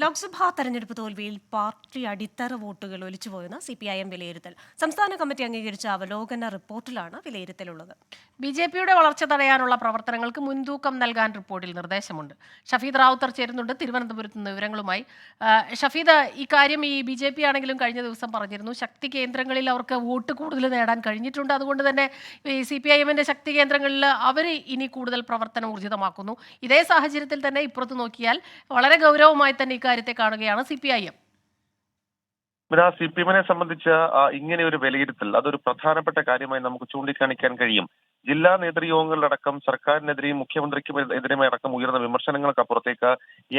ലോക്സഭാ തെരഞ്ഞെടുപ്പ് തോൽവിയിൽ പാർട്ടി അടിത്തറ വോട്ടുകൾ ഒലിച്ചുപോയെന്ന് സി പി ഐ എം വിലയിരുത്തൽ. സംസ്ഥാന കമ്മിറ്റി അംഗീകരിച്ച അവലോകന റിപ്പോർട്ടിലാണ് വിലയിരുത്തലുള്ളത്. ബി ജെ പിയുടെ വളർച്ച തടയാനുള്ള പ്രവർത്തനങ്ങൾക്ക് മുൻതൂക്കം നൽകാൻ റിപ്പോർട്ടിൽ നിർദ്ദേശമുണ്ട്. ഷഫീദ് റാവുത്തർ ചേരുന്നുണ്ട്. തിരുവനന്തപുരത്ത് നിന്ന് വിവരങ്ങളുമായി. ഷഫീദ് ഇക്കാര്യം ഈ ബി ജെ പി ആണെങ്കിലും കഴിഞ്ഞ ദിവസം പറഞ്ഞിരുന്നു. ശക്തി കേന്ദ്രങ്ങളിൽ അവർക്ക് വോട്ട് കൂടുതൽ നേടാൻ കഴിഞ്ഞിട്ടുണ്ട്. അതുകൊണ്ട് തന്നെ ഈ സി പി ഐ എമ്മിന്റെ ശക്തി കേന്ദ്രങ്ങളിൽ അവർ ഇനി കൂടുതൽ പ്രവർത്തനം ഊർജിതമാക്കുന്നു. ഇതേ സാഹചര്യത്തിൽ തന്നെ ഇപ്പുറത്ത് നോക്കിയാൽ വളരെ ഗൗരവമായി തന്നെ ഇക്കാര്യത്തെ കാണുകയാണ് സി പി ഐ എം. പിന്നെ സി പി എമ്മിനെ സംബന്ധിച്ച് ഇങ്ങനെ ഒരു വിലയിരുത്തൽ അതൊരു പ്രധാനപ്പെട്ട കാര്യമായി നമുക്ക് ചൂണ്ടിക്കാണിക്കാൻ കഴിയും. ജില്ലാ നേതൃയോഗങ്ങളിലടക്കം സർക്കാരിനെതിരെയും മുഖ്യമന്ത്രിക്കും എതിരെയും അടക്കം ഉയർന്ന വിമർശനങ്ങൾക്ക് അപ്പുറത്തേക്ക്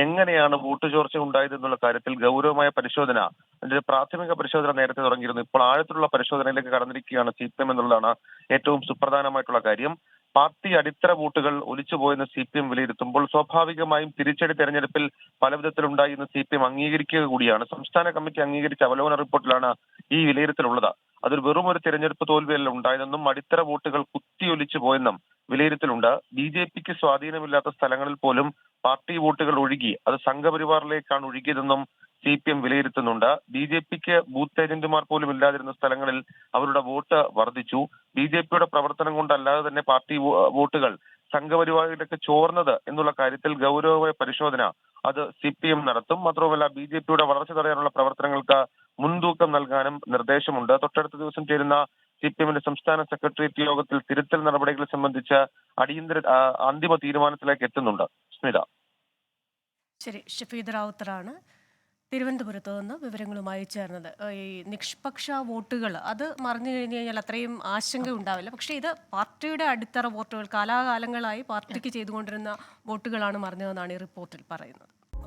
എങ്ങനെയാണ് വോട്ട് ചോർച്ച ഉണ്ടായത് എന്നുള്ള കാര്യത്തിൽ ഗൗരവമായ പരിശോധന അതിന്റെ പ്രാഥമിക പരിശോധന നേരത്തെ തുടങ്ങിയിരുന്നു. ഇപ്പോൾ ആഴത്തിലുള്ള പരിശോധനയിലേക്ക് കടന്നിരിക്കുകയാണ് സി പി എം എന്നുള്ളതാണ് ഏറ്റവും സുപ്രധാനമായിട്ടുള്ള കാര്യം. പാർട്ടി അടിത്തറ വോട്ടുകൾ ഒലിച്ചുപോയെന്ന് സി പി എം വിലയിരുത്തുമ്പോൾ സ്വാഭാവികമായും തിരിച്ചടി തെരഞ്ഞെടുപ്പിൽ പല വിധത്തിലുണ്ടായി എന്ന് സി പി എം അംഗീകരിക്കുക കൂടിയാണ്. സംസ്ഥാന കമ്മിറ്റി അംഗീകരിച്ച അവലോകന റിപ്പോർട്ടിലാണ് ഈ വിലയിരുത്തലുള്ളത്. അതൊരു വെറും ഒരു തെരഞ്ഞെടുപ്പ് തോൽവിയല്ല ഉണ്ടായതെന്നും അടിത്തറ വോട്ടുകൾ കുത്തിയൊലിച്ചു പോയെന്നും വിലയിരുത്തലുണ്ട്. ബി ജെ പിക്ക് സ്വാധീനമില്ലാത്ത സ്ഥലങ്ങളിൽ പോലും പാർട്ടി വോട്ടുകൾ ഒഴുകി. അത് സംഘപരിവാറിലേക്കാണ് ഒഴുകിയതെന്നും സി പി എം വിലയിരുത്തുന്നുണ്ട്. ബി ജെ പിക്ക് ബൂത്ത് ഏജന്റുമാർ പോലും ഇല്ലാതിരുന്ന സ്ഥലങ്ങളിൽ അവരുടെ വോട്ട് വർദ്ധിച്ചു. ബി ജെ പിയുടെ പ്രവർത്തനം കൊണ്ടല്ലാതെ തന്നെ പാർട്ടി വോട്ടുകൾ സംഘപരിവാറിലേക്ക് ചോർന്നത് എന്നുള്ള കാര്യത്തിൽ ഗൗരവമായ പരിശോധന അത് സി പി എം നടത്തും. മാത്രവുമല്ല ബി ജെ പിയുടെ വളർച്ച തടയാനുള്ള പ്രവർത്തനങ്ങൾക്ക് നിർദ്ദേശമുണ്ട്. തൊട്ടടുത്ത ദിവസം ചേരുന്ന സി പി എമ്മിന്റെ സംസ്ഥാന സെക്രട്ടേറിയറ്റ് യോഗത്തിൽ തിരുത്തൽ നടപടികൾ സംബന്ധിച്ച അടിയന്തര അന്തിമ തീരുമാനത്തിലേക്ക് എത്തുന്നുണ്ട്. സ്മിത. ശരി ഷഫീദ് റാവുത്തറാണ് തിരുവനന്തപുരത്ത് നിന്ന് വിവരങ്ങളുമായി ചേർന്നത്. ഈ നിഷ്പക്ഷ വോട്ടുകൾ അത് മറിഞ്ഞു കഴിഞ്ഞു കഴിഞ്ഞാൽ അത്രയും ആശങ്ക ഉണ്ടാവില്ല. പക്ഷേ ഇത് പാർട്ടിയുടെ അടിത്തറ വോട്ടുകൾ കാലാകാലങ്ങളായി പാർട്ടിക്ക് ചെയ്തുകൊണ്ടിരുന്ന വോട്ടുകളാണ് മറിഞ്ഞതെന്നാണ് ഈ റിപ്പോർട്ടിൽ പറയുന്നത്.